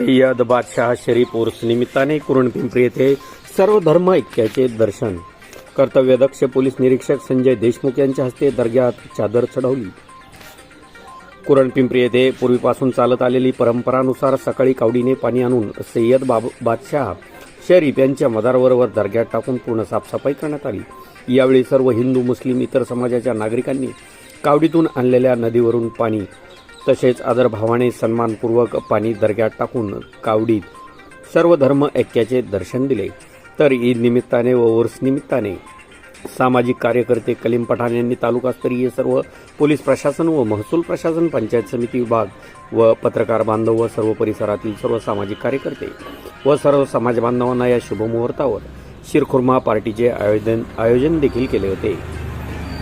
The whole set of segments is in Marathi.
सय्यद बादशाह शरीफ उर्स निमित्ताने कुरणपिंपरी येथे सर्व धर्म ऐक्याचे दर्शन. कर्तव्यदक्ष पोलीस निरीक्षक संजय देशमुख यांच्या हस्ते दर्ग्यात चादर चढवली. कुरणपिंपरी येथे पूर्वीपासून चालत आलेली परंपरानुसार सकाळी कावडीने पाणी आणून सय्यद बाब बादशाह शरीफ यांच्या मदारवरवर दर्ग्यात टाकून पूर्ण साफसफाई करण्यात आली. यावेळी सर्व हिंदू मुस्लिम इतर समाजाच्या नागरिकांनी कावडीतून आणलेल्या नदीवरून पाणी तसेच आदरभावाने सन्मानपूर्वक पाणी दर्ग्यात टाकून कावडीत सर्व धर्म ऐक्याचे दर्शन दिले. तर ईद निमित्ताने व वर्ष निमित्ताने सामाजिक कार्यकर्ते कलीम पठाण यांनी तालुकास्तरीय सर्व पोलीस प्रशासन व महसूल प्रशासन पंचायत समिती विभाग व पत्रकार बांधव व सर्व परिसरातील सर्व सामाजिक कार्यकर्ते व सर्व समाज बांधवांना या शुभमुहूर्तावर शिरखुर्मा पार्टीचे आयोजन आयोजन देखील केले होते.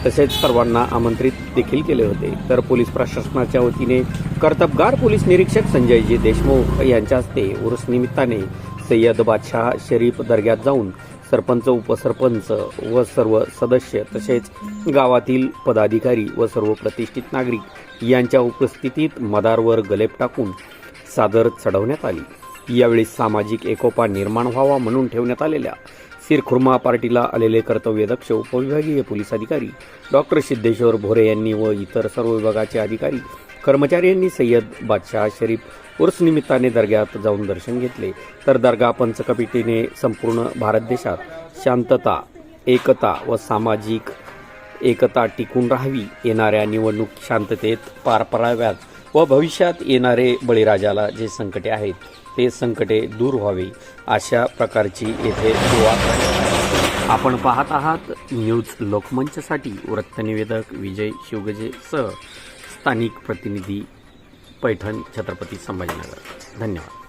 तसेच सर्वांना आमंत्रित देखील केले होते. तर पोलीस प्रशासनाच्या वतीने कर्तबगार पोलीस निरीक्षक संजयजी देशमुख यांच्या हस्ते उर्स निमित्ताने सय्यद बादशाह शरीफ दर्ग्यात जाऊन सरपंच उपसरपंच व सर्व सदस्य तसेच गावातील पदाधिकारी व सर्व प्रतिष्ठित नागरिक यांच्या उपस्थितीत मदारवर गलेप टाकून सादर चढवण्यात आली. यावेळी सामाजिक एकोपा निर्माण व्हावा म्हणून ठेवण्यात आलेल्या सिरखुर्मा पार्टीला आलेले कर्तव्यदक्ष उपविभागीय पोलीस अधिकारी. डॉक्टर सिद्धेश्वर भोरे यांनी व इतर सर्व विभागाचे अधिकारी कर्मचारी यांनी सय्यद बादशाह शरीफ उर्स निमित्ताने दर्ग्यात जाऊन दर्शन घेतले. तर दर्गा पंचकमिटीने संपूर्ण भारत देशात शांतता एकता व सामाजिक एकता टिकून राहावी येणाऱ्या निवडणूक शांततेत पार पडाव्यात. व भविष्यात येणारे बळीराजाला जे संकटे आहेत ते संकटे दूर व्हावे अशा प्रकारची येथे दुवा. आपण पाहत आहात न्यूज लोकमंचसाठी वृत्तनिवेदक विजय शिवगजेसह स्थानिक प्रतिनिधी पैठण छत्रपती संभाजीनगर. धन्यवाद.